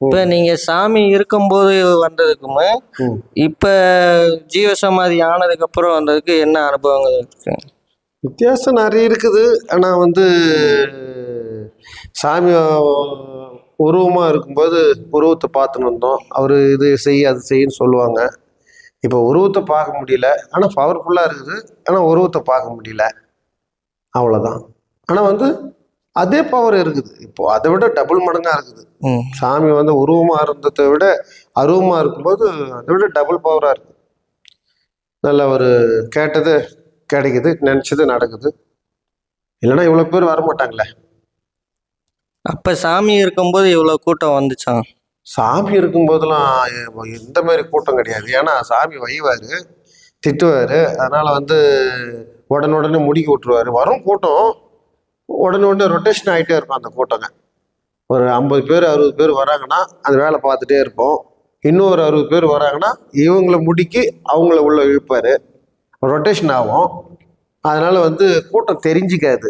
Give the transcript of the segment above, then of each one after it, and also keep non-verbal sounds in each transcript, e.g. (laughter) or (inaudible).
இப்ப நீங்க சாமி இருக்கும்போது வந்ததுக்குமே. இப்ப ஜீவசமாதி ஆனதுக்கு அப்புறம் வந்ததுக்கு என்ன அனுபவங்கள் இருக்கு? வித்தியாசம் நிறைய இருக்குது. ஆனால் வந்து சாமி உருவமாக இருக்கும்போது உருவத்தை பார்த்துன்னு வந்தோம். அவர் இது செய் அது செய்யுன்னு சொல்லுவாங்க. இப்போ உருவத்தை பார்க்க முடியல. ஆனால் பவர்ஃபுல்லாக இருக்குது. ஆனால் உருவத்தை பார்க்க முடியல. அவ்வளோதான் ஆனால் வந்து அதே பவர் இருக்குது. இப்போ அதை விட டபுள் மடங்காக இருக்குது. சாமி வந்து உருவமாக இருந்ததை விட அருவமாக இருக்கும்போது அதை விட டபுள் பவராக இருக்குது நல்ல ஒரு கேட்டது கிடைக்குது நினச்சது நடக்குது. இல்லைன்னா இவ்வளோ பேர் வர மாட்டாங்களே. அப்ப சாமி இருக்கும்போது இவ்வளவு கூட்டம் வந்துச்சான் சாமி இருக்கும்போதெல்லாம் எ- இந்த மாதிரி கூட்டம் கிடையாது. ஏன்னா சாமி வைவார் திட்டுவார். அதனால் வந்து உடனுடனே முடிக்கி விட்டுருவாரு. வரும் கூட்டம். உடனே உடனே ரொட்டேஷன் ஆகிட்டே இருக்கும் அந்த கூட்டங்க ஒரு ஐம்பது பேர் அறுபது பேர் வராங்கன்னா அந்த வேலை பார்த்துட்டே இருப்போம். இன்னும் ஒரு அறுபது பேர் வராங்கன்னா இவங்களை முடிக்கி அவங்கள உள்ள இழுப்பார். ரொட்டேஷன் ஆகும். அதனால் வந்து கூட்டம் தெரிஞ்சிக்காது.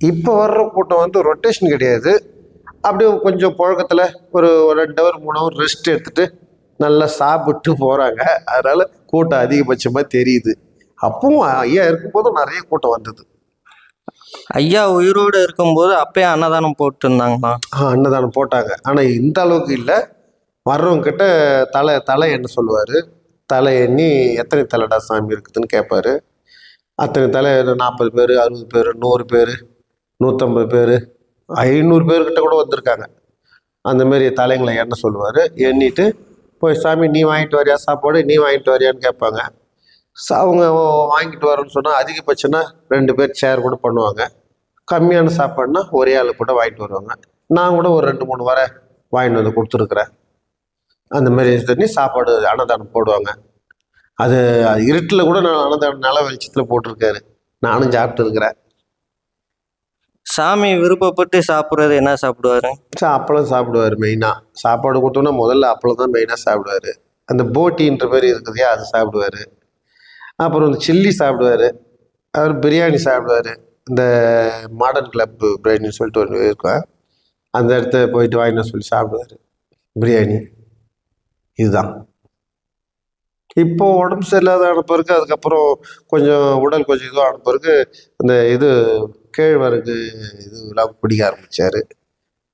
இப்போ வர்ற கூட்டம் வந்து ரொட்டேஷன் கிடையாது. அப்படியே கொஞ்சம் புழக்கத்தில் ஒரு ஒரு ரெண்டு ஹவர் மூணு ஹவர் ரெஸ்ட் எடுத்துட்டு நல்லா சாப்பிட்டு போகிறாங்க அதனால் கூட்டம் அதிகபட்சமாக தெரியுது. அப்பவும் ஐயா இருக்கும்போதும் நிறைய கூட்டம் வந்தது. ஐயா உயிரோடு இருக்கும்போது அப்பயே அன்னதானம் போட்டிருந்தாங்களா ஆ, அன்னதானம் போட்டாங்க. ஆனால் இந்த அளவுக்கு இல்லை. வர்றவங்கிட்ட தலை தலை என்ன சொல்லுவார்? தலை எண்ணி எத்தனை தலைடா சாமி இருக்குதுன்னு கேட்பாரு அத்தனை தலை நாற்பது பேர் அறுபது பேர் நூறு பேர் நூற்றம்பது பேர் ஐநூறு பேர்கிட்ட கூட வந்திருக்காங்க. அந்த மாதிரி தலைங்களை எண்ண சொல்லுவார்? எண்ணிட்டு போய் சாமி நீ வாங்கிட்டு வரியா? சாப்பாடு நீ வாங்கிட்டு வரியான்னு கேட்பாங்க. அவங்க வாங்கிட்டு வரோன்னு சொன்னால் அதிகபட்சம்னா ரெண்டு பேர் ஷேர் கூட பண்ணுவாங்க. கம்மியான சாப்பாடுனா ஒரே ஆள் கூட வாங்கிட்டு வருவாங்க. நான் கூட ஒரு ரெண்டு மூணு வர வாங்கிட்டு வந்து கொடுத்துருக்குறேன். அந்த மாதிரி இது பண்ணி சாப்பாடு அன்னதானம் போடுவாங்க. அது இருட்டில் கூட நான் அன்னதானம் நில வெளிச்சத்தில் போட்டிருக்காரு. நானும் சாப்பிட்டு இருக்கிறேன். சாமி விருப்பப்பட்டு சாப்பிட்றது என்ன சாப்பிடுவாரு? அப்பளம் சாப்பிடுவார் மெயினாக சாப்பாடு கொடுத்தோன்னா முதல்ல அப்பளம் தான் மெயினாக சாப்பிடுவார். அந்த போட்டின்ற மாதிரி இருக்குதையா அது சாப்பிடுவார். அப்புறம் இந்த சில்லி சாப்பிடுவார். அவர் பிரியாணி சாப்பிடுவார். இந்த மாடர்ன் கிளப் பிரியாணின்னு சொல்லிட்டு ஒன்று இருக்கும். அந்த இடத்த போயிட்டு வாங்கினா வர சொல்லி சாப்பிடுவார். பிரியாணி. இதுதான். இப்போ உடம்பு சரியில்லாத ஆன பிறகு அதுக்கப்புறம் கொஞ்சம் உடல் கொஞ்சம் இதுவாக ஆன பிறகு இந்த இது கேழ்வரகு இதுலாம் பிடிக்க ஆரம்பித்தார்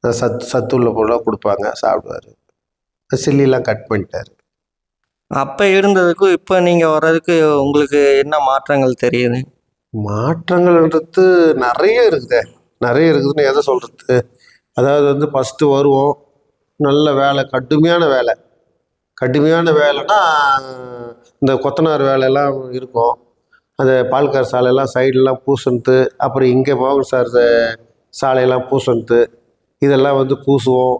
சத் சத்துள்ள பொருளாக கொடுப்பாங்க சாப்பிடுவார். சில்லிலாம் கட் பண்ணிட்டார். அப்போ இருந்ததுக்கும் இப்போ நீங்கள் வர்றதுக்கு உங்களுக்கு என்ன மாற்றங்கள் தெரியுது? மாற்றங்கள்ன்றது நிறைய இருக்குதே. நிறைய இருக்குதுன்னு எதை சொல்கிறது அதாவது வந்து ஃபஸ்ட்டு வருவோம். நல்ல வேலை கடுமையான வேலை. கடுமையான வேலைன்னா இந்த கொத்தனார் வேலையெல்லாம் இருக்கும். அந்த பால்கார் சாலையெல்லாம் சைடெல்லாம் பூசணுத்து அப்புறம் இங்கே மோகன் சார் சாலையெல்லாம் பூசணுத்து இதெல்லாம் வந்து பூசுவோம்.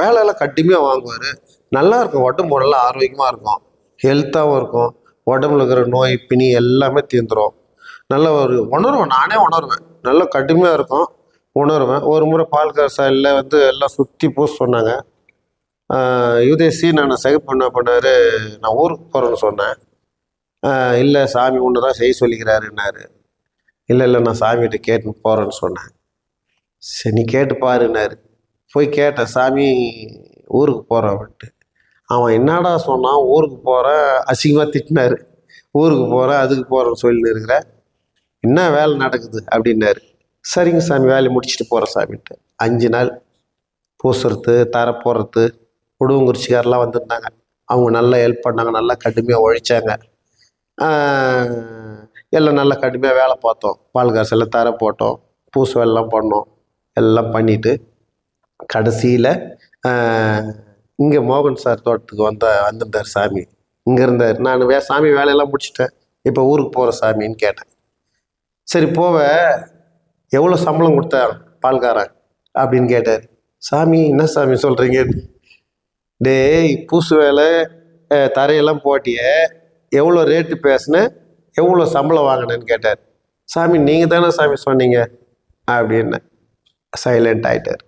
வேலையெல்லாம் கடுமையாக வாங்குவார். நல்லா இருக்கும் உடம்பு நல்லா ஆரோக்கியமாக இருக்கும். ஹெல்த்தாகவும் இருக்கும். உடம்புல இருக்கிற நோய் பிணி எல்லாமே தீர்ந்துரும். நல்ல ஒரு உணர்வேன் நானே உணர்வேன். நல்லா கடுமையாக இருக்கும் உணர்வேன். ஒரு முறை பால்கார் இல்லை வந்து எல்லாம் சுற்றி பூச சொன்னாங்க. யுதேசி நான் சகிப்பு என்ன பண்ணார் நான் ஊருக்கு போகிறேன்னு சொன்னேன். இல்லை சாமி ஒன்று தான் செய்ய சொல்லிக்கிறாருன்னாரு. இல்லை இல்லை நான் சாமிகிட்ட கேட்டு போகிறேன்னு சொன்னேன். சரி நீ கேட்டு பாருன்னாரு. போய் கேட்டேன் சாமி ஊருக்கு போகிறோம் அப்படின்ட்டு. அவன் என்னடா சொன்னான்? ஊருக்கு போகிறேன் அசிங்கமாக திட்டினார். ஊருக்கு போகிறேன் அதுக்கு போகிறேன்னு சொல்லின்னு இருக்கிற என்ன வேலை நடக்குது அப்படின்னாரு. சரிங்க சாமி வேலையை முடிச்சுட்டு போகிறேன் சாமின்ட்டு. அஞ்சு நாள் பூசுறது தர போடுறது உடுவங்குறிச்சிக்காரெலாம் வந்திருந்தாங்க. அவங்க நல்லா ஹெல்ப் பண்ணாங்க நல்லா கடுமையாக உழைச்சாங்க. எல்லாம் நல்லா கடுமையாக வேலை பார்த்தோம். பால் காசு எல்லாம் தர போட்டோம். பூசு வேலைலாம் பண்ணோம். எல்லாம் பண்ணிவிட்டு கடைசியில் இங்கே மோகன் சார் தோட்டத்துக்கு வந்த வந்திருந்தார் சாமி. இங்கே இருந்தார். நான் வே சாமி வேலையெல்லாம் முடிச்சிட்டேன். இப்போ ஊருக்கு போகிற சாமின்னு கேட்டேன். சரி போவ. எவ்வளோ சம்பளம் கொடுத்தார் பால்காரன் அப்படின்னு கேட்டார். சாமி என்ன சாமி சொல்கிறீங்க டேய் பூசு வேலை தரையெல்லாம் போட்டிய. எவ்வளோ ரேட்டு பேசினேன் எவ்வளோ சம்பளம் வாங்கினேன்னு கேட்டார். சாமி நீங்கள் தானே சாமி சொன்னீங்க? அப்படின்னு சைலண்ட் ஆகிட்டார்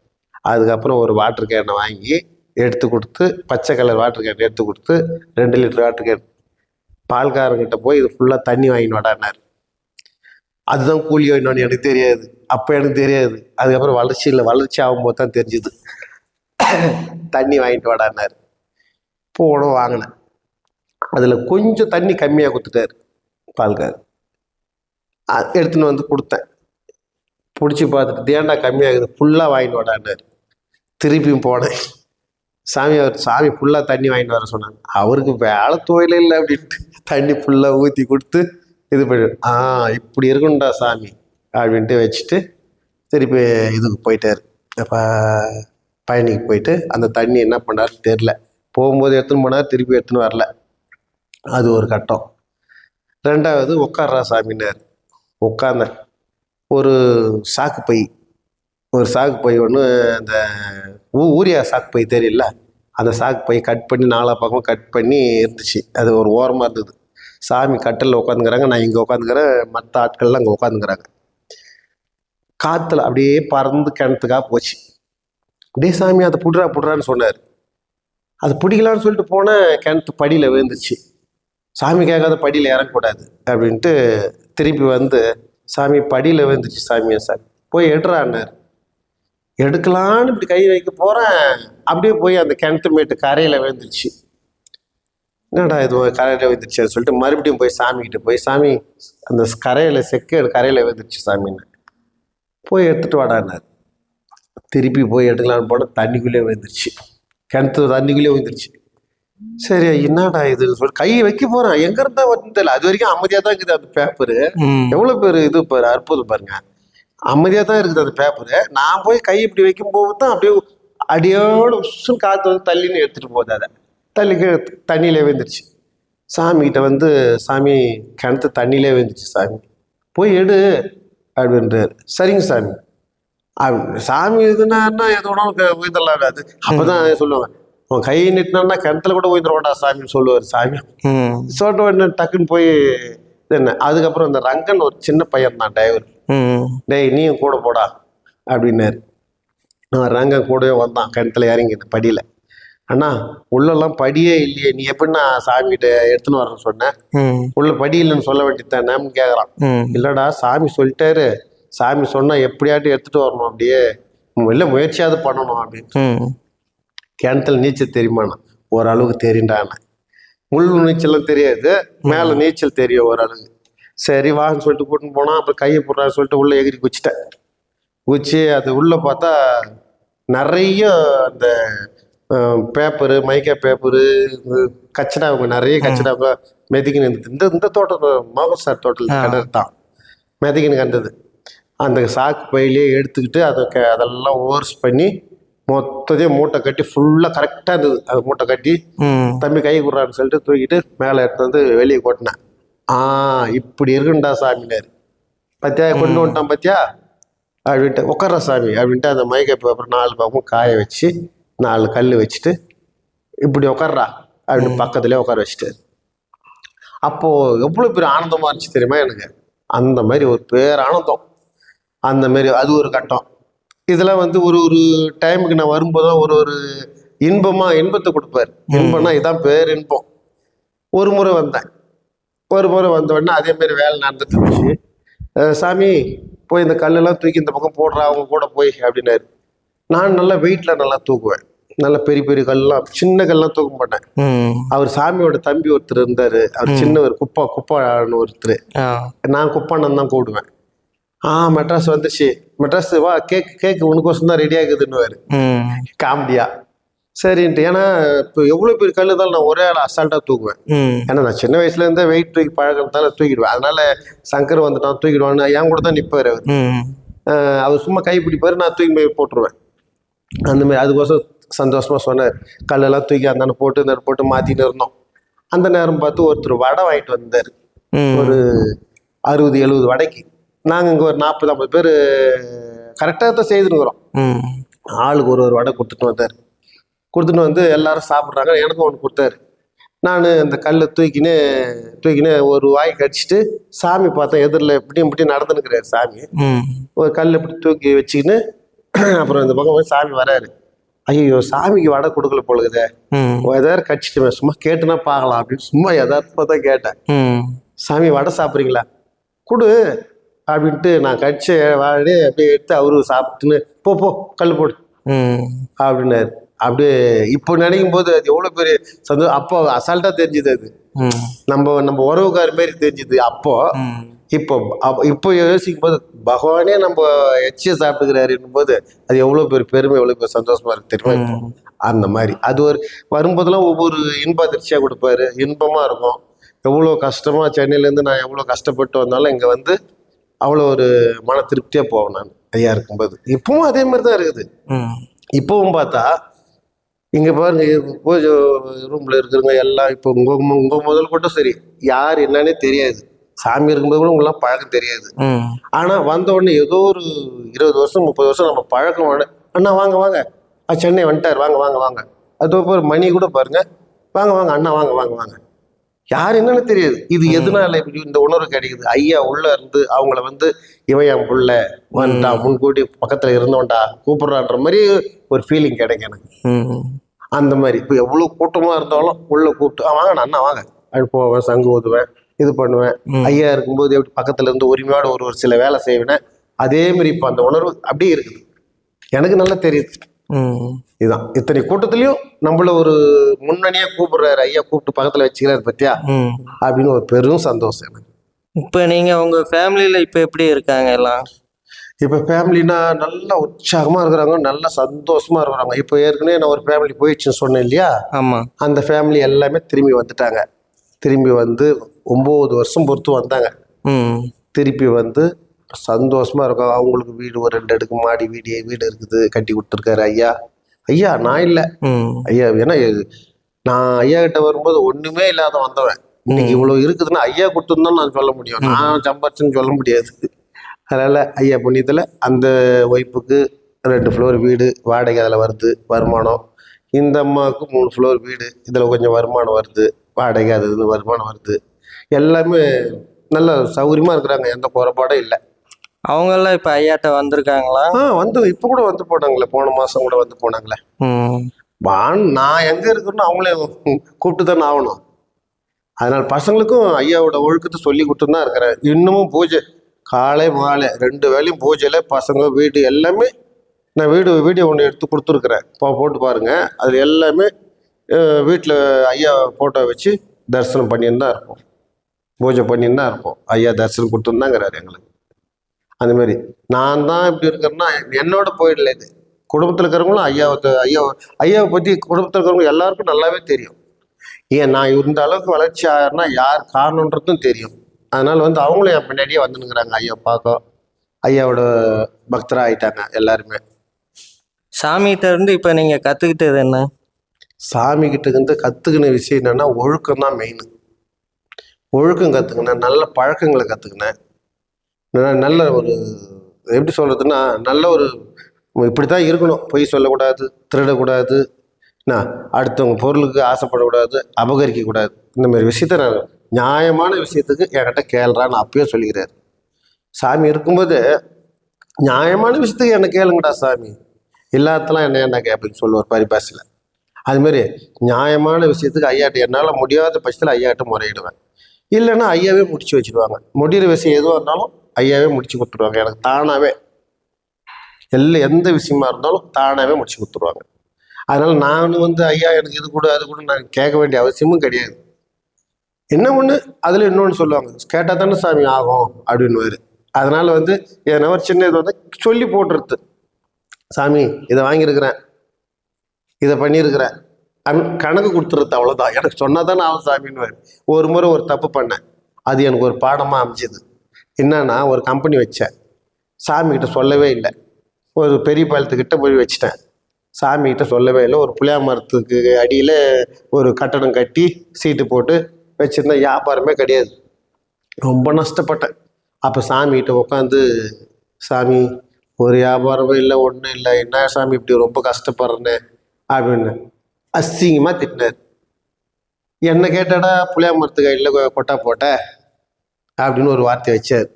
அதுக்கப்புறம் ஒரு வாட்டர் கேனை வாங்கி எடுத்து கொடுத்து பச்சை கலர் வாட்டர் கேன் எடுத்து கொடுத்து ரெண்டு லிட்டர் வாட்டர் கேன் பால்காரங்கிட்ட போய் இது ஃபுல்லாக தண்ணி வாங்கிட்டு வாடான்னார். அதுதான் கூலி வாங்கினோன்னு எனக்கு தெரியாது. அப்போ எனக்கு தெரியாது. அதுக்கப்புறம் வளர்ச்சியில் வளர்ச்சி ஆகும்போது தான் தெரிஞ்சுது. தண்ணி வாங்கிட்டு வாடான்னாரு. போனோம் வாங்கினேன். அதில் கொஞ்சம் தண்ணி கம்மியாக கொடுத்துட்டாரு பால்கார் எடுத்துன்னு வந்து கொடுத்தேன். பிடிச்சி பார்த்துட்டு தேண்டா கம்மியாகுது? ஃபுல்லாக வாங்கிட்டு வாடானார் திருப்பியும் போனேன். சாமி அவர் சாமி ஃபுல்லாக தண்ணி வாங்கிட்டு வர சொன்னாங்க. அவருக்கு வேலை துவையில இல்லை அப்படின்ட்டு. தண்ணி ஃபுல்லாக ஊற்றி கொடுத்து இது பண்ணி ஆ இப்படி இருக்கும்டா சாமி அப்படின்ட்டு வச்சுட்டு திருப்பி இதுக்கு போயிட்டார். அப்போ பயணிக்கு போயிட்டு அந்த தண்ணி என்ன பண்ணாருன்னு தெரில போகும்போது எடுத்துன்னு போனார் திருப்பி எடுத்துன்னு வரல. அது ஒரு கட்டம். ரெண்டாவது உட்கார்றா சாமினார் உட்காந்தேன் ஒரு சாக்கு பை ஒரு சாக்கு பை ஒன்று அந்த ஊ ஊரியா சாக்கு பை தெரியல. அந்த சாக்கு பை கட் பண்ணி நாலா பக்கமும் கட் பண்ணி இருந்துச்சு. அது ஒரு ஓரமாக இருந்தது. சாமி கட்டில் உட்காந்துக்கிறாங்க நான் இங்கே உட்காந்துக்கிறேன் மற்ற ஆட்கள்லாம் அங்கே உட்காந்துக்கிறாங்க காற்றுல அப்படியே பறந்து கிணத்துக்காக போச்சு. அப்படியே சாமி அதை புடுறா புடுறான்னு சொன்னார். அது பிடிக்கலான்னு சொல்லிட்டு போனேன் கிணத்து படியில் விழுந்துச்சு. சாமி கேட்காத படியில் இறங்கக்கூடாது அப்படின்ட்டு திருப்பி வந்து சாமி படியில் விழுந்துச்சு சாமியை சார் போய் எடுறான்னார் எடுக்கலான்னு இப்படி கை வைக்க போகிறேன் அப்படியே போய் அந்த கிணத்து மேட்டு கரையில் விழுந்துருச்சு. என்னடா இது கரையில் விழுந்துருச்சுன்னு சொல்லிட்டு மறுபடியும் போய் சாமிக்கிட்ட போய் சாமி அந்த கரையில் செக்க கரையில் விழுந்துருச்சு சாமின்னு. போய் எடுத்துட்டு வாடான்னார் திருப்பி போய் எடுக்கலான்னு போனால் தண்ணிக்குள்ளே விழுந்துருச்சு. கிணத்து தண்ணிக்குள்ளே விழுந்துருச்சு. சரி என்னடா இதுன்னு சொல்லிட்டு கை வைக்க போகிறேன் எங்கே இருந்தா வந்து தெரியல. அது வரைக்கும் அமைதியாக தான் இருக்குது அந்த பேப்பரு ம். எவ்வளோ பேர் இது பாரு அற்புதம் பாருங்க. அமைதியாக தான் இருக்குது அந்த பேப்பரு நான் போய் கை இப்படி வைக்கும் போது தான் அப்படியே அடியோடு உசுன்னு காற்று வந்து தள்ளின்னு எடுத்துகிட்டு போகுது அதை. தள்ளி கீழே தண்ணியிலே விழுந்துருச்சு. சாமிகிட்ட வந்து சாமி கிணத்து தண்ணியிலே விழுந்துச்சு சாமி. போய் எடு அப்படின்றாரு. சரிங்க சாமி. சாமி இதுனா எது க- உயிர்த்தரலாம் அது. அப்பதான் சொல்லுவாங்க. உன் கை நிட்டினா கிணத்துல கூட உயிர்ந்துருவாடா சாமின்னு சொல்லுவார் சாமி. சொல்லிட்டு உடனே டக்குன்னு போய் என்ன? அதுக்கப்புறம் இந்த ரங்கன் ஒரு சின்ன பையன் தான் டிரைவர் டேய் நீயும் கூட போடா அப்படின்னாரு. அவன் ரங்கன் கூடவே வந்தான் கிணத்துல இறங்கி படியில். அண்ணா உள்ளெல்லாம் படியே இல்லையே நீ எப்படின்னா சாமிகிட்ட எடுத்துன்னு வரேன்னு சொன்னேன் உள்ள படி இல்லைன்னு சொல்ல வேண்டியதானேன்னு கேட்குறான் இல்லைடா சாமி சொல்லிட்டாரு. சாமி சொன்னா எப்படியாட்டும் எடுத்துட்டு வரணும் அப்படியே. இல்லை முயற்சியாவது பண்ணணும் அப்படின்னு கிணத்துல நீச்சல் தெரியுமாண்ணா? ஓரளவுக்கு தெரியுண்டாண்ணே முள் நீச்சல்லாம் தெரியாது மேலே நீச்சல் தெரியும் ஓரளவுக்கு. சரி வான்னு சொல்லிட்டு கூட்டின்னு போனால் அப்புறம் கையை போடுறான்னு சொல்லிட்டு உள்ளே எகிரி குச்சிட்டேன் குச்சி அது உள்ளே பார்த்தா நிறைய அந்த பேப்பரு மைக்கா பேப்பரு கச்சடாவுங்க நிறைய கச்சடாவுங்க மெதிக்கின்னு இந்த இந்த தோட்டம் மோகன் சார் தோட்டத்தில். கிணறு தான். மெதிக்கின்னு கண்டது. அந்த சாக்கு பையிலே எடுத்துக்கிட்டு அதை க- அதெல்லாம் ஓர்ஸ் பண்ணி மொத்தத்தையும் மூட்டை கட்டி ஃபுல்லாக கரெக்டாக இருந்தது. அது மூட்டை கட்டி தம்பி கை குடுறான்னு சொல்லிட்டு தூக்கிட்டு மேலே எடுத்து வந்து வெளியே கொட்டினேன். ஆ இப்படி இருக்குண்டா சாமினார். பத்தியா? கொண்டு வந்துட்டான் பத்தியா? அப்படின்ட்டு உட்கார சாமி அப்படின்ட்டு அந்த மைக்கை பேப்பர் நாலு பக்கமும் காய வச்சு நாலு கல் வச்சுட்டு இப்படி உட்கார்றா அப்படின்னு பக்கத்துலேயே உட்கார வச்சுட்டாரு அப்போது எவ்வளோ பெரிய ஆனந்தமாக இருந்துச்சு தெரியுமா எனக்கு? அந்த மாதிரி ஒரு பேர் ஆனந்தம். அந்த மாதிரி அது ஒரு கட்டம். இதெல்லாம் வந்து ஒரு ஒரு டைமுக்கு நான் வரும்போதெல்லாம் ஒரு ஒரு இன்பமா இன்பத்தை கொடுப்பார். இன்பம்னா இதான் பேர் இன்பம் ஒரு முறை வந்தேன். ஒரு முறை வந்த உடனே அதே மாதிரி வேலை நடந்துட்டு இருந்துச்சு. சாமி போய் இந்த கல்லெல்லாம் தூக்கி இந்த பக்கம் போடுறா அவங்க கூட போய் அப்படின்னாரு. நான் நல்லா வெயிட்டில் நல்லா தூக்குவேன் நல்ல பெரிய பெரிய கல்லாம் சின்ன கல்லாம் தூக்க மாட்டேன் அவர் சாமியோட தம்பி ஒருத்தர் இருந்தார். அவர் சின்னவர் குப்பா குப்பான்னு ஒருத்தர். நான் குப்பானன் தான் கூடுவேன் ஆ மெட்ராஸ் வந்துச்சு. மெட்ராஸ் வா கேக் கேக் உனக்கோசம் தான் ரெடி ஆகுதுன்னுவார் காமெடியா. சரின்ட்டு. ஏன்னா இப்போ எவ்வளோ பெரிய கல் தான் நான் ஒரே ஆள் அசால்ட்டாக தூக்குவேன். ஏன்னா நான் சின்ன வயசுலேருந்தே வெயிட் தூக்கி பழகிறதால தூக்கிடுவேன். அதனால சங்கர் வந்துட்டான் தூக்கிடுவான்னு என் கூட தான் நிற்பார் அவர் அவர் சும்மா கை பிடிப்பார் நான் தூக்கி போய் போட்டுருவேன். அந்த மாதிரி அதுக்கோசம் சந்தோஷமாக சொன்னார். கல்லெல்லாம் தூக்கி அந்தாண்ட போட்டு இந்த போட்டு மாற்றிட்டு இருந்தோம். அந்த நேரம் பார்த்து ஒருத்தர் வடை வாங்கிட்டு வந்தார். ஒரு அறுபது எழுபது வடைக்கு. நாங்கள் இங்கே ஒரு நாற்பது ஐம்பது பேர் கரெக்டாக தான் செய்துருக்குறோம் ஆளுக்கு ஒரு ஒரு வடை கொடுத்துட்டு வந்தார். கொடுத்துட்டு வந்து எல்லாரும் சாப்பிட்றாங்க. எனக்கும் ஒன்று கொடுத்தாரு. நான் அந்த கல்லை தூக்கின்னு தூக்கின்னு ஒரு வாய் கடிச்சிட்டு சாமி பார்த்தேன். எதிரில் இப்படியும் இப்படி நடந்துனுக்கிறாரு சாமி ஒரு கல் இப்படி தூக்கி வச்சுக்கின்னு (clears throat) அப்புறம் இந்த பக்கம் போய் சாமி வராரு. ஐயோ சாமிக்கு வடை கொடுக்கல போலுக்குதே. ம். ஏதாவது கடிச்சிட்டுவேன் சும்மா கேட்டுனா பார்க்கலாம் அப்படின்னு சும்மா யதார்த்தமாக தான் கேட்டேன். சாமி வடை சாப்பிட்றீங்களா? கொடு அப்படின்ட்டு நான் கடிச்ச வாழை அப்படியே எடுத்து அவரு சாப்பிட்டுன்னு போ போ கல் போடு. ம். அப்படின்னாரு. அப்படியே இப்போ நினைக்கும் போது அது எவ்வளோ பெரிய சந்தோஷம் அப்போ அசால்ட்டாக தெரிஞ்சுது அது. நம்ம நம்ம உறவுக்கார மாரி தெரிஞ்சுது. அப்போ இப்போ இப்போ யோசிக்கும் போது பகவானே நம்ம எச்சியை சாப்பிட்டுக்கிறாருன்னும் போது அது எவ்வளோ பெரிய பெருமை எவ்வளோ பெரிய சந்தோஷமா இருக்கு தெரியுமா. அந்த மாதிரி. அது ஒரு வரும்போதெல்லாம் ஒவ்வொரு இன்ப அதிர்ச்சியாக கொடுப்பாரு. இன்பமா இருக்கும். எவ்வளோ கஷ்டமா சென்னையிலேருந்து நான் எவ்வளோ கஷ்டப்பட்டு வந்தாலும் இங்கே வந்து அவ்வளோ ஒரு மன திருப்தியாக போவேன் நான். ஐயா இருக்கும்போது. இப்பவும் அதே மாதிரி தான் இருக்குது. இப்பவும் பார்த்தா இங்க பாருங்க பூஜை ரூம்ல இருக்கிறவங்க எல்லாம் இப்போ உங்க உங்க முதல் கூட சரி. யார் என்னன்னே தெரியாது. சாமி இருக்கும்போது கூட உங்களாம் பழக்கம் தெரியாது. ம். ஆனா வந்த உடனே ஏதோ ஒரு இருபது வருஷம் முப்பது வருஷம் நம்ம பழக்கம் அண்ணா வாங்க வாங்க. சென்னை வந்துட்டார் வாங்க வாங்க வாங்க. அது ஒரு மணி கூட பாருங்க. வாங்க வாங்க அண்ணா வாங்க வாங்க வாங்க. யார் என்னன்னு தெரியாது. இது எதனால இப்படி இந்த உணர்வு கிடைக்குது? ஐயா உள்ள இருந்து அவங்கள வந்து இவன் என் புள்ள வந்துட்டான் முன்கூட்டி பக்கத்துல இருந்தோன்டா கூப்பிடுறான்ற மாதிரி ஒரு ஃபீலிங் கிடைக்கும் எனக்கு. அந்த மாதிரி. இப்போ எவ்வளோ கூட்டமாக இருந்தாலும் உள்ள கூப்பிட்டு வாங்க அண்ணா வாங்க. அப்படி போவேன் சங்கு ஊதுவேன் இது பண்ணுவேன். ஐயா இருக்கும்போது எப்படி பக்கத்துல இருந்து உரிமையோட ஒரு ஒரு சில வேலை செய்வேன் அதே மாதிரி இப்போ அந்த உணர்வு அப்படியே இருக்குது. எனக்கு நல்லா தெரியுது. இதுதான். இத்தனை கூட்டத்துலயும் நம்மள ஒரு முன்னணியா கூப்பிடுறாரு ஐயா கூப்பிட்டு பக்கத்துல வச்சுக்கிறாரு பத்தியா? அப்படின்னு ஒரு பெரும் சந்தோஷம் எனக்கு. இப்போ நீங்கள் உங்கள் ஃபேமிலியில் இப்போ எப்படி இருக்காங்க எல்லாம்? இப்போ ஃபேமிலினா நல்லா உற்சாகமா இருக்கிறாங்க நல்லா சந்தோஷமா இருக்கிறாங்க இப்போ ஏற்கனவே நான் ஒரு ஃபேமிலி போயிடுச்சுன்னு சொன்னேன் இல்லையா? ஆமாம் அந்த ஃபேமிலி எல்லாமே திரும்பி வந்துட்டாங்க. திரும்பி வந்து ஒம்பது வருஷம் பொறுத்து வந்தாங்க. திருப்பி வந்து சந்தோஷமா இருக்கும். அவங்களுக்கு வீடு ஒரு ரெண்டு அடுக்கு மாடி வீடு வீடு இருக்குது. கட்டி கொடுத்துருக்காரு ஐயா. ஐயா நான் இல்லை. ஐயா ஏன்னா நான் ஐயா கிட்ட வரும்போது ஒண்ணுமே இல்லாத வந்தவன். இன்னைக்கு இவ்வளவு இருக்குதுன்னா ஐயா கொடுத்துருந்தோம் நான் சொல்ல முடியும். நான் சம்பாரிச்சுன்னு சொல்ல முடியாது. அதனால ஐயா புண்ணியத்துல அந்த ஒய்ஃபுக்கு ரெண்டு ஃப்ளோர் வீடு வாடகை அதில் வருது வருமானம். இந்த அம்மாவுக்கு மூணு ஃப்ளோர் வீடு இதில் கொஞ்சம் வருமானம் வருது வாடகை அது இது வருமானம் வருது. எல்லாமே நல்ல சௌகரியமா இருக்கிறாங்க எந்த குறைபாடும் இல்லை. அவங்கெல்லாம் இப்போ ஐயாட்ட வந்திருக்காங்களா? ஆ வந்து இப்போ கூட வந்து போனாங்களே போன மாதம் கூட வந்து போனாங்களே. வான் நான் எங்கே இருக்கேன்னு அவங்களே கூப்பிட்டு தானே ஆகணும். அதனால பசங்களுக்கும் ஐயாவோட ஒழுக்கத்தை சொல்லி கொடுத்து தான் இருக்கிறேன். இன்னமும் பூஜை காலை மாலை ரெண்டு வேலையும் பூஜையில் பசங்க வீடு எல்லாமே நான் வீடு வீடியோ ஒன்று எடுத்து கொடுத்துருக்குறேன். இப்போ போட்டு பாருங்கள் அதில் எல்லாமே வீட்டில் ஐயா ஃபோட்டோ வச்சு தரிசனம் பண்ணின்னு தான் இருப்போம் பூஜை பண்ணின்னு தான் இருப்போம் ஐயா தரிசனம் கொடுத்துருந்தாங்கிறாரு எங்களுக்கு. அந்தமாரி நான் தான் இப்படி இருக்கிறேன்னா என்னோட போயிடல இது. குடும்பத்தில் இருக்கிறவங்களும் ஐயாவை ஐயா ஐயாவை பற்றி குடும்பத்தில் இருக்கிறவங்க எல்லாருக்கும் நல்லாவே தெரியும். ஏன் நான் இந்த அளவுக்கு வளர்ச்சி ஆகிறேன்னா யார் காரணன்றதும் தெரியும். அதனால வந்து அவங்களும் என் பின்னாடியே வந்துனுங்கிறாங்க ஐயா பார்க்க. ஐயாவோட பக்தராக ஆயிட்டாங்க எல்லாருமே. சாமிகிட்ட இருந்து இப்போ நீங்கள் கற்றுக்கிட்டது என்ன? சாமி கிட்ட இருந்து கற்றுக்கின விஷயம் என்னன்னா ஒழுக்கம் தான் மெயின் ஒழுக்கம் கற்றுக்கினேன் நல்ல பழக்கங்களை கற்றுக்கினேன் நல்ல ஒரு எப்படி சொல்கிறதுன்னா நல்ல ஒரு இப்படி தான் இருக்கணும். பொய் சொல்லக்கூடாது திருடக்கூடாது. என்ன? அடுத்தவங்க பொருளுக்கு ஆசைப்படக்கூடாது அபகரிக்கக்கூடாது. இந்த மாதிரி விஷயத்த நான் நியாயமான விஷயத்துக்கு என்கிட்ட கேளுறான்னு அப்பயே சொல்லிக்கிறார் சாமி இருக்கும்போது நியாயமான விஷயத்துக்கு என்ன கேளுங்கடா சாமி. இல்லாததெல்லாம் என்ன என்ன கேட்பீங்க சொல்லுவார் பரிபாசில் அதுமாரி நியாயமான விஷயத்துக்கு ஐயாட்ட என்னால் முடியாத பட்சத்தில் ஐயாட்ட முறையிடுவேன். இல்லைன்னா ஐயாவே முடிச்சு வச்சிடுவாங்க முடிகிற விஷயம் எதுவாக இருந்தாலும் ஐயாவே முடிச்சு கொடுத்துருவாங்க. எனக்கு தானாகவே எல்லா எந்த விஷயமா இருந்தாலும் தானாகவே முடிச்சு கொடுத்துருவாங்க. அதனால் நானும் வந்து ஐயா எனக்கு இது கூட அது கூட நான் கேட்க வேண்டிய அவசியமும் கிடையாது. என்ன ஒன்று அதில் இன்னொன்று சொல்லுவாங்க கேட்டால் தானே சாமி ஆகும் அப்படின்னு அதனால் வந்து என் ஒரு சின்ன இது வந்து சொல்லி போட்டுருது சாமி இதை வாங்கியிருக்கிறேன். இதை பண்ணியிருக்கிறேன். அன் கணக்கு கொடுத்துருது அவ்வளோதான் எனக்கு சொன்னால் தானே ஆகும் சாமின்னு ஒரு முறை ஒரு தப்பு பண்ணேன். அது எனக்கு ஒரு பாடமாக அமைஞ்சுது. என்னன்னா ஒரு கம்பெனி வச்சேன். சாமிகிட்ட சொல்லவே இல்லை. ஒரு பெரிய பாலத்துக்கிட்ட போய் வச்சிட்டேன். சாமிகிட்ட சொல்லவே இல்லை. ஒரு புளியா மரத்துக்கு அடியில் ஒரு கட்டடம் கட்டி சீட்டு போட்டு வச்சுருந்தா வியாபாரமே கிடையாது. ரொம்ப நஷ்டப்பட்டேன். அப்போ சாமிகிட்ட உட்காந்து சாமி ஒரு வியாபாரமும் இல்லை ஒன்றும் இல்லை. என்ன சாமி இப்படி ரொம்ப கஷ்டப்படுறேன்னு? அப்படின்னு அசிங்கமாக திட்டினார். என்ன கேட்டாடா புளியா மரத்துக்கு அடியில் கொட்டா போட்ட? அப்படின்னு ஒரு வார்த்தை வச்சார்.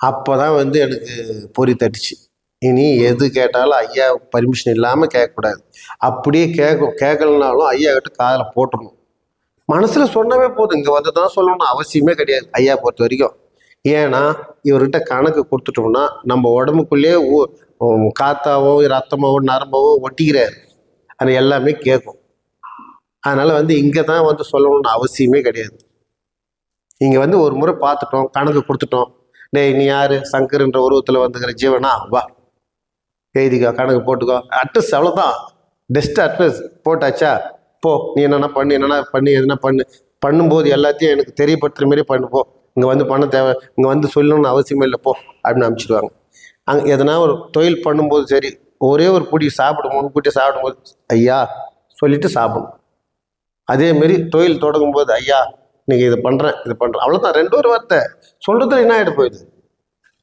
அப்போ தான் வந்து எனக்கு பொறி தட்டுச்சு. இனி எது கேட்டாலும் ஐயா பர்மிஷன் இல்லாமல் கேட்கக்கூடாது. அப்படியே கேட்க கேட்கலனாலும் ஐயா கிட்ட காதில் போட்டுடணும். மனசில் சொன்னவே போதும். இங்கே வந்து தான் சொல்லணும்னு அவசியமே கிடையாது ஐயா பொறுத்த வரைக்கும். ஏன்னா இவர்கிட்ட கணக்கு கொடுத்துட்டோம்னா நம்ம உடம்புக்குள்ளேயே ஊ- காத்தாவோ ரத்தமாவோ நரம்பாவோ ஒட்டிக்கிறாரு. அது எல்லாமே கேட்கும் அதனால் வந்து இங்கே தான் வந்து சொல்லணும்னு அவசியமே கிடையாது. இங்கே வந்து ஒரு முறை பார்த்துட்டோம் கணக்கு கொடுத்துட்டோம். டேய் நீ யார்? சங்கர்ன்ற உருவத்தில் வந்துக்கிற ஜீவனா? வா. எழுதிக்கோ கணக்கு போட்டுக்கோ. அட்ரஸ் அவ்வளோதான் பெஸ்ட் அட்ரஸ் போட்டாச்சா? போ நீ என்னென்ன பண்ணு என்னென்ன பண்ணு எதுனா பண்ணு. பண்ணும்போது எல்லாத்தையும் எனக்கு தெரியப்படுத்துகிற மாரி பண்ணு போ. இங்கே வந்து பண்ண தேவை இங்கே வந்து சொல்லணும்னு அவசியமே இல்லை போ அப்படின்னு அனுப்பிச்சிடுவாங்க. அங்கே எதனா ஒரு தொழில் பண்ணும்போது சரி ஒரே ஒரு பிடி சாப்பிடும் முன்கூட்டி சாப்பிடும்போது ஐயா சொல்லிவிட்டு சாப்பிடும் அதேமாரி தொழில் தொடங்கும்போது ஐயா நீங்கள் இதை பண்ணுறேன் இது பண்ணுறேன் அவ்வளோதான் ரெண்டு ஒரு வார்த்தை. சொல்கிறதுல என்ன ஆகிட்டு போயிடுது?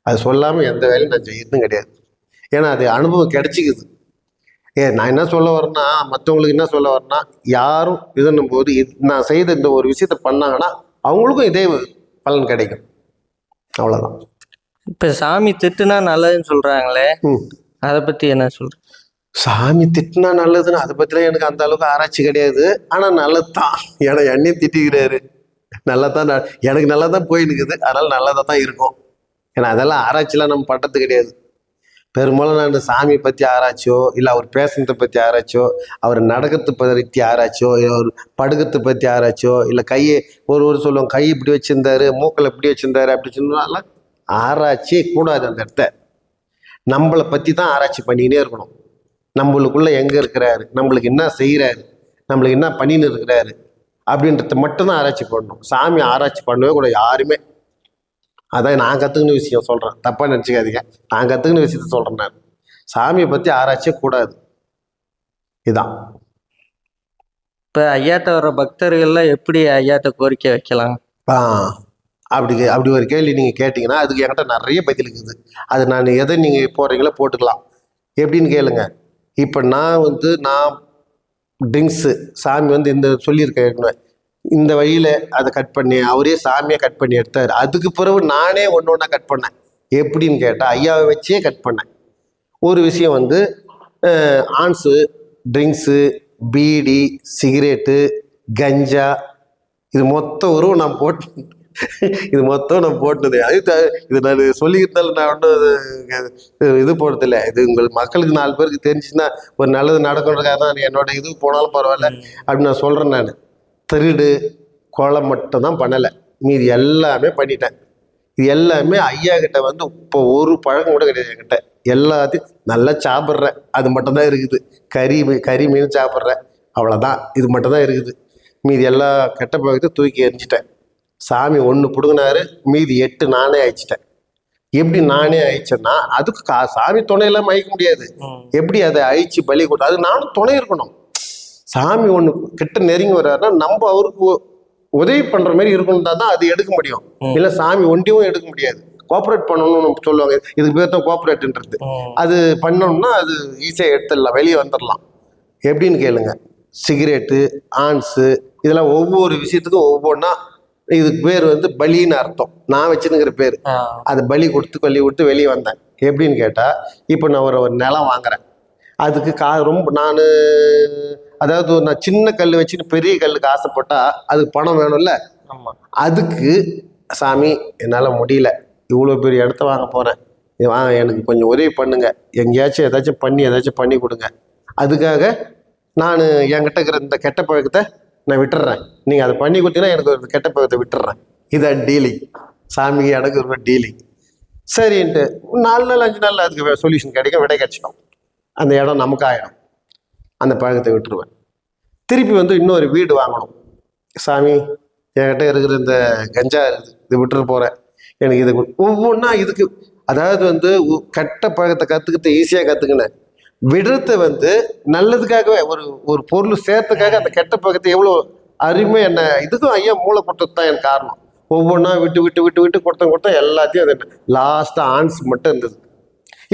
அது சொல்லாமல் எந்த வேலையும் நான் செய்யறதும் கிடையாது. ஏன்னா அது அனுபவம் கிடைச்சிக்குது. ஏ நான் என்ன சொல்ல வரேன்னா மற்றவங்களுக்கு என்ன சொல்ல வரேன்னா யாரும் இதுன்னும் போது நான் செய்த இந்த ஒரு விஷயத்த பண்ணாங்கன்னா அவங்களுக்கும் இதே பலன் கிடைக்கும். அவ்வளோதான் இப்போ சாமி திட்டுனா நல்லதுன்னு சொல்கிறாங்களே அதை பற்றி என்ன சொல்ற? சாமி திட்டினா நல்லதுன்னு அதை பற்றிலாம் எனக்கு அந்த அளவுக்கு ஆராய்ச்சி கிடையாது. ஆனால் நல்லது தான் ஏன்னா என்னையும் திட்டிக்கிறாரு. நல்லா தான் எனக்கு நல்லா தான் போயினுக்குது அதனால் நல்லதாக தான் இருக்கும். ஏன்னா அதெல்லாம் ஆராய்ச்சிலாம் நம்ம பட்டது கிடையாது. பெரும்பாலும் நான் சாமியை பற்றி ஆராய்ச்சியோ இல்லை அவர் பேசுனதை பற்றி ஆராய்ச்சியோ அவர் நடக்கத்தை பற்றி ஆராய்ச்சியோ இல்லை அவர் படுக்கிறத பற்றி ஆராய்ச்சியோ இல்லை கையை ஒரு ஒரு சொல்லுவோம் கை இப்படி வச்சுருந்தாரு மூக்கில் இப்படி வச்சுருந்தாரு அப்படி சொன்னாலாம் ஆராய்ச்சியே கூடாது அந்த இடத்த. நம்மளை பற்றி தான் ஆராய்ச்சி பண்ணிக்கினே இருக்கணும். நம்மளுக்குள்ளே எங்கே இருக்கிறாரு? நம்மளுக்கு என்ன செய்கிறாரு நம்மளுக்கு என்ன பண்ணின்னு இருக்கிறாரு? அப்படின்றத மட்டும்தான் ஆராய்ச்சி பண்ணணும். சாமி ஆராய்ச்சி பண்ணவே கூட யாருமே. அதான் நான் கற்றுக்கின விஷயம் சொல்கிறேன் தப்பாக நினச்சிக்காதீங்க. நான் கற்றுக்கின விஷயத்த சொல்கிறேன் நான். சாமியை பற்றி ஆராய்ச்சியே கூடாது. இதான். இப்போ ஐயாட்ட வர பக்தர்கள்லாம் எப்படி ஐயாட்ட கோரிக்கை வைக்கலாம்? ஆ அப்படி அப்படி ஒரு கேள்வி நீங்கள் கேட்டிங்கன்னா அதுக்கு என்கிட்ட நிறைய பதில் இருக்குது. அது நான் எதை நீங்கள் போடுறீங்களோ போட்டுக்கலாம். எப்படின்னு கேளுங்க. இப்போ நான் வந்து நான் ட்ரிங்க்ஸு சாமி வந்து இந்த சொல்லியிருக்கேன். இந்த வழியில் அதை கட் பண்ணி. அவரே சாமியை கட் பண்ணி எடுத்தார். அதுக்கு பிறகு நானே ஒன்று ஒன்றா கட் பண்ணேன். எப்படின்னு கேட்டால் ஐயாவை வச்சே கட் பண்ணேன். ஒரு விஷயம் வந்து ஆன்ஸு ட்ரிங்க்ஸு பீடி சிகரெட்டு கஞ்சா இது மொத்தம் உருவம் நான் போட்டு இது மொத்தம் நான் போட்டது. அது இது நான் சொல்லிக்கிட்டாலும் நான் ஒன்றும் இது போடுறதில்ல இது உங்கள் மக்களுக்கு நாலு பேருக்கு தெரிஞ்சுன்னா ஒரு நல்லது நடக்கணுன்றதுக்காக தான் என்னோட இது போனாலும் பரவாயில்ல. அப்படின்னு நான் சொல்கிறேன் நான். திருடு கொலை மட்டும் தான் பண்ணலை. மீதி எல்லாமே பண்ணிட்டேன். இது எல்லாமே ஐயா கிட்ட வந்து இப்போ ஒரு பழக்கம் கூட கிடையாது என்கிட்ட. எல்லாத்தையும் நல்லா சாப்பிட்றேன் அது மட்டும்தான் இருக்குது. கறி கறி மீன் சாப்பிட்றேன் அவ்வளோதான் இது மட்டும்தான் இருக்குது. மீதி எல்லா கெட்ட பழக்கத்தை தூக்கி எறிஞ்சிட்டேன். சாமி ஒன்று பிடுங்கினாரு மீதி எட்டு நானே அழிச்சிட்டேன். எப்படி நானே அழிச்சேன்னா அதுக்கு கா சாமி துணையெல்லாம் அழிக்க முடியாது. எப்படி அதை அழிச்சு பலி கொடு அது நானும் துணை இருக்கணும். சாமி ஒன்று கிட்ட நெருங்கி வர்றாருன்னா நம்ம அவருக்கு உதவி பண்ற மாதிரி இருக்கணும் தான் அது எடுக்க முடியும். இல்லை சாமி ஒண்டியும் எடுக்க முடியாது. கோஆப்ரேட் பண்ணணும்னு சொல்லுவாங்க. இதுக்கு பேர் தான் கோஆப்ரேட்ன்றது அது பண்ணோம்னா அது ஈஸியாக எடுத்துடலாம். வெளியே வந்துடலாம். எப்படின்னு கேளுங்க. சிகரெட்டு ஆன்ஸு இதெல்லாம் ஒவ்வொரு விஷயத்துக்கும் ஒவ்வொன்றா இதுக்கு பேர் வந்து பலின்னு அர்த்தம். நான் வச்சுருங்கிற பேர். அது பலி கொடுத்து பலி விட்டு வெளியே வந்தேன். எப்படின்னு கேட்டால் இப்போ நான் ஒரு ஒரு நிலம் வாங்குறேன். அதுக்கு கா ரொம்ப நான் அதாவது நான் சின்ன கல் வச்சுட்டு பெரிய கல்லுக்கு ஆசைப்பட்டா அதுக்கு பணம் வேணும்ல? அதுக்கு சாமி என்னால் முடியல. இவ்வளோ பெரிய இடத்த வாங்க போகிறேன் வாங்க எனக்கு கொஞ்சம் உதவி பண்ணுங்க. எங்கேயாச்சும் ஏதாச்சும் பண்ணி ஏதாச்சும் பண்ணி கொடுங்க. அதுக்காக நான் என்கிட்ட இருக்கிற இந்த கெட்ட பழக்கத்தை நான் விட்டுறேன். நீங்கள் அதை பண்ணி கொடுத்தீங்கன்னா எனக்கு ஒரு கெட்ட பழக்கத்தை விட்டுறேன். இதான் டீலிங் சாமிக்கு எனக்கு ஒரு டீலிங் சரின்ட்டு நாலு நாள் அஞ்சு நாள் அதுக்கு சொல்யூஷன் கிடைக்கும் விடை கிடைச்சிடும். அந்த இடம் நமக்கு ஆகிடும் அந்த பழக்கத்தை விட்டுருவேன். திருப்பி வந்து இன்னொரு வீடு வாங்கணும். சாமி என்கிட்ட இருக்கிற இந்த கஞ்சா இருக்குது இது விட்டுட்டு போகிறேன் எனக்கு இது ஒவ்வொன்றா இதுக்கு அதாவது வந்து கெட்ட பழக்கத்தை கற்றுக்கிட்டு ஈஸியாக கற்றுக்கினேன் விடுறத வந்து நல்லதுக்காகவே ஒரு ஒரு பொருள் சேர்த்துக்காக அந்த கெட்ட பழக்கத்தை எவ்வளோ அருமை என்ன இதுக்கும் ஐயா மூளை கொடுத்தது தான் எனக்கு காரணம். ஒவ்வொன்றா விட்டு விட்டு விட்டு விட்டு கொடுத்தேன் கொடுத்தோம் எல்லாத்தையும் அது லாஸ்ட்டாக ஆன்ஸ் மட்டும் இருந்தது.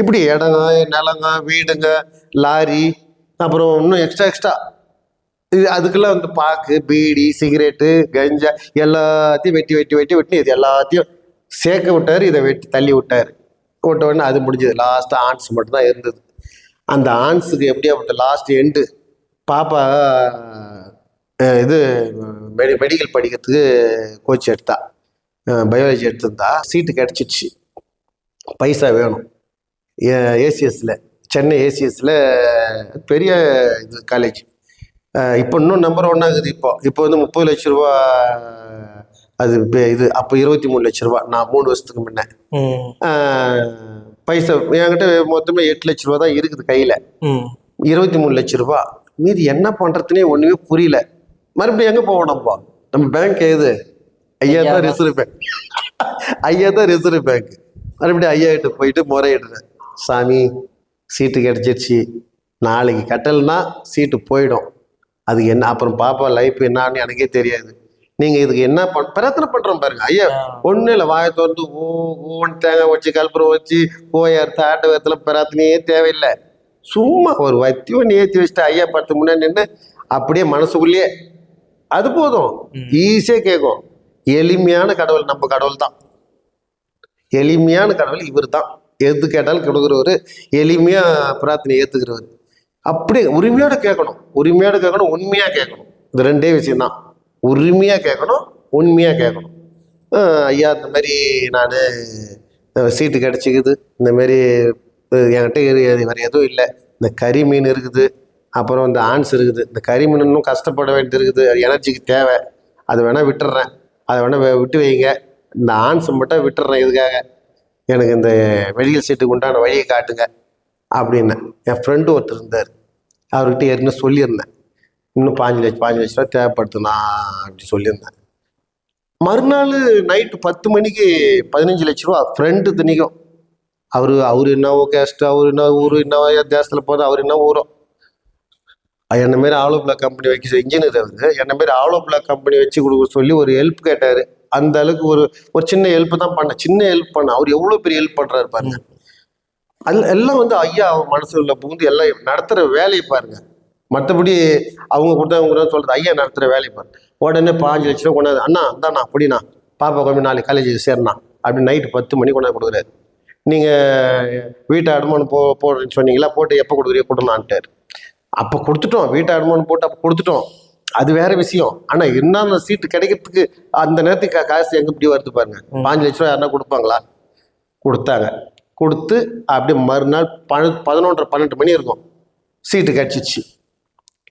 இப்படி இடங்க நிலங்க வீடுங்க லாரி அப்புறம் இன்னும் எக்ஸ்ட்ரா எக்ஸ்ட்ரா இது அதுக்கெல்லாம் வந்து பாக்கு பீடி சிகரெட்டு கஞ்சா எல்லாத்தையும் வெட்டி வெட்டி வெட்டி வெட்டி இது எல்லாத்தையும் சேர்க்க விட்டார் இதை வெட்டி தள்ளி விட்டார். விட்ட உடனே அது முடிஞ்சது. லாஸ்ட்டாக ஆன்ஸ் மட்டும்தான் இருந்தது. அந்த ஆன்ஸுக்கு எப்படியாப்பட்ட லாஸ்ட் எண்டு பாப்பா இது மெடி மெடிக்கல் படிக்கிறதுக்கு கோச் எடுத்தா. பயாலஜி எடுத்திருந்தா. சீட்டு கிடச்சிடுச்சு. பைசா வேணும். ஏசிஎஸ்ல சென்னை ஏசிஎஸ்ல பெரிய இது காலேஜ் இப்போ இன்னும் நம்பர் ஒன் ஆகுது இப்போ. இப்போ வந்து முப்பது லட்ச ரூபா அது இது அப்போ இருபத்தி மூணு லட்ச ரூபா. நான் மூணு வருஷத்துக்கு முன்னே. பைசா என்கிட்ட மொத்தமே எட்டு லட்ச ரூபா தான் இருக்குது கையில். இருபத்தி மூணு லட்ச ரூபா. மீதி என்ன பண்ணுறதுனே ஒன்றுமே புரியல. மறுபடியும் எங்கே போவோம் நம்ம? நம்ம பேங்க் எது? ஐயா தான் ரிசர்வ் பேங்க் ஐயா தான் ரிசர்வ் பேங்க் மறுபடியும் ஐயா கிட்ட போயிட்டு முறையிடுறேன். சாமி சீட்டு கிடச்சிருச்சு. நாளைக்கு கட்டலைன்னா சீட்டு போயிடும். அது என்ன அப்புறம் பாப்பா லைஃப் என்னான்னு எனக்கே தெரியாது. நீங்கள் இதுக்கு என்ன பண் பிரச்சனை பண்ணுறோம் பாருங்க. ஐயா ஒன்றும் இல்லை வாயை திறந்து ஓ ஓன்னு தேங்காய் வச்சு கல்புரம் வச்சு போயார் தாட்ட விதத்தில் பிரார்த்தனையே தேவையில்லை. சும்மா ஒரு வத்தி ஒன்று ஏற்றி வச்சுட்டு ஐயா படத்துக்கு முன்னாடி நின்று அப்படியே மனசுக்குள்ளேயே அது போதும். ஈஸியாக கேட்கும் எளிமையான கடவுள் நம்ம கடவுள் தான் எளிமையான கடவுள் இவர் தான் எது கேட்டாலும் கொடுக்குறவர் எளிமையாக பிரார்த்தனை ஏற்றுக்கிறவர் அப்படியே உரிமையோட கேட்கணும். உரிமையோட கேட்கணும் உண்மையாக கேட்கணும். இது ரெண்டே விஷயம்தான். உரிமையாக கேட்கணும் உண்மையாக கேட்கணும். ஐயா இந்த மாதிரி நான் சீட்டு கிடச்சிக்குது. இந்த மாதிரி என்கிட்ட வேறு எதுவும் இல்லை. இந்த கறி மீன் இருக்குது. அப்புறம் இந்த ஆன்ஸ் இருக்குது. இந்த கறி மீன் இன்னும் கஷ்டப்பட வேண்டியது இருக்குது. அது எனர்ஜிக்கு தேவை. அதை வேணால் விட்டுறேன். அதை வேணால் விட்டு வைங்க. இந்த ஆன்ஸ் மட்டும் விட்டுறேன் இதுக்காக. எனக்கு இந்த வெளியில் சீட்டுக்கு உண்டான வழியை காட்டுங்க அப்படின்னேன் என் ஃப்ரெண்டு ஒருத்தர் இருந்தார். அவர்கிட்ட ஏற்கனவே சொல்லியிருந்தேன். இன்னும் பாஞ்சு லட்சம் பாஞ்சு லட்ச ரூபா தேவைப்படுத்துனா அப்படி சொல்லியிருந்தேன். மறுநாள் நைட்டு பத்து மணிக்கு பதினஞ்சு லட்ச ரூபா ஃப்ரெண்டு திணிக்கும். அவர் அவர் என்னவோ கேஸ்ட் அவர் என்ன ஊர் என்னவோ தேசத்தில் போகிறது அவர் என்ன ஊரோ. என்ன மாரி ஆலோ பிளாக் கம்பெனி வைக்க இன்ஜினியர் அவர் என்ன மாரி ஆலோ பிளாக் கம்பெனி வச்சு கொடுக்க சொல்லி ஒரு ஹெல்ப் கேட்டார். அந்த அளவுக்கு ஒரு ஒரு சின்ன ஹெல்ப் தான் பண்ண சின்ன ஹெல்ப் பண்ண. அவர் எவ்வளோ பெரிய ஹெல்ப் பண்ணுறாரு பாருங்க. அது எல்லாம் வந்து ஐயா அவர் மனசுல புகுந்து எல்லாம் நடத்துகிற வேலையை பாருங்க. மற்றபடி அவங்க கொடுத்தா அவங்க சொல்கிறது ஐயா நடத்துகிற வேலையை பாருங்க உடனே பாஞ்சு லட்ச ரூபா அண்ணா அந்தாண்ணா அப்படிண்ணா பாப்பா கொண்டு நாளைக்கு காலேஜ் சேரணா அப்படின்னு நைட்டு பத்து மணி கொண்டாந்து கொடுக்குறாரு. நீங்கள் வீட்டை அடமானம் போ போடுறேன்னு சொன்னீங்களா போட்டு எப்போ கொடுக்குறீங்க? கொடுனான்ட்டார் அப்போ கொடுத்துட்டோம். வீட்டை அடமானம் போட்டு அப்போ கொடுத்துட்டோம். அது வேற விஷயம். ஆனால் என்னென்ன சீட்டு கிடைக்கிறதுக்கு அந்த நேரத்துக்கு காசு எங்கே இப்படி வருது பாருங்க. பாஞ்சு லட்ச ரூபா யாருன்னா கொடுப்பாங்களா? கொடுத்தாங்க. கொடுத்து அப்படியே மறுநாள் பன பதினொன்றரை பன்னெண்டு மணி இருக்கும். சீட்டு கிடச்சிச்சு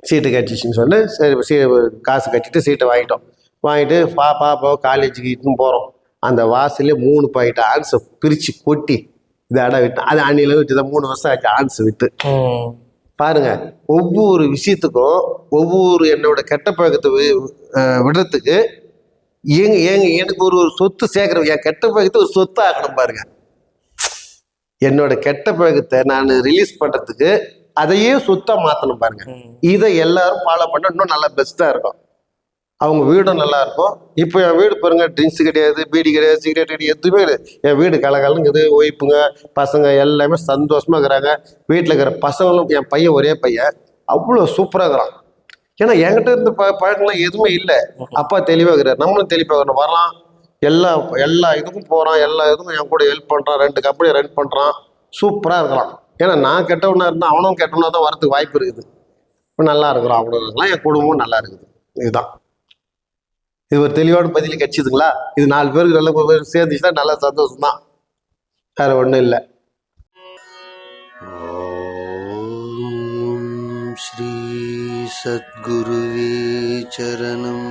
சீட்டு கிடச்சிச்சின்னு சொல்லி சரி சீ காசு கட்டிட்டு சீட்டை வாங்கிட்டோம். வாங்கிட்டு பா பாப்பா காலேஜுக்கு இட்டுன்னு போகிறோம் அந்த வாசல்லே மூணு பாயிண்ட் ஆன்ஸை பிரித்து கொட்டி இந்த இடம் விட்டேன். அது அன்னில விட்டு தான் மூணு வருஷம் ஆச்சு ஆன்ஸ் விட்டு. பாருங்க ஒவ்வொரு விஷயத்துக்கும் ஒவ்வொரு என்னோட கெட்ட பழக்கத்தை விடுறதுக்கு ஏங்க ஏங்க எனக்கு ஒரு ஒரு சொத்து சேர்க்குற என் கெட்ட பழக்கத்தை ஒரு சொத்து ஆக்கணும் பாருங்க. என்னோட கெட்ட பழக்கத்தை நான் ரிலீஸ் பண்ணுறதுக்கு அதையே சொத்தாக மாற்றணும் பாருங்க. இதை எல்லாரும் ஃபாலோ பண்ண இன்னும் நல்லா பெஸ்ட்டாக இருக்கும். அவங்க வீடும் நல்லா இருக்கும் இப்போ என் வீடு பாருங்க ட்ரிங்க்ஸ் கிடையாது பீடி கிடையாது சிகரெட் கிடையாது எதுவுமே கிடையாது என் வீடு கலகலங்குது ஒய்ப்புங்க பசங்க எல்லாமே சந்தோஷமாக இருக்கிறாங்க. வீட்டில் இருக்கிற பசங்களும் என் பையன் ஒரே பையன். அவ்வளோ சூப்பராக இருக்கிறான். ஏன்னா என்கிட்ட இருந்த ப பழக்கம்லாம் எதுவுமே இல்லை. அப்பா தெளிவாக இருக்கிறார். நம்மளும் தெளிவாக இருக்கிறோம். வரலாம். எல்லா எல்லா இதுக்கும் போகிறான் எல்லா இதுக்கும் என் கூட ஹெல்ப் பண்ணுறான் ரெண்டு கம்பெனி ரன் பண்ணுறான் சூப்பராக இருக்கலாம் ஏன்னா நான் கெட்டவனாக இருந்தால் அவனும் கெட்டவனாக தான் வரதுக்கு வாய்ப்பு இருக்குது. இப்போ நல்லா இருக்கிறான். அவ்வளோ இருக்கலாம் என் குடும்பமும் நல்லா இருக்குது. இதுதான். இது ஒரு தெளிவான பதில் கிடைச்சிதுங்களா? இது நாலு பேருக்கு நல்ல பேர் சேர்ந்துச்சுன்னா நல்லா சந்தோஷம் வேற ஒன்றும் இல்லை. ஸ்ரீ சத்குருவே சரணம்.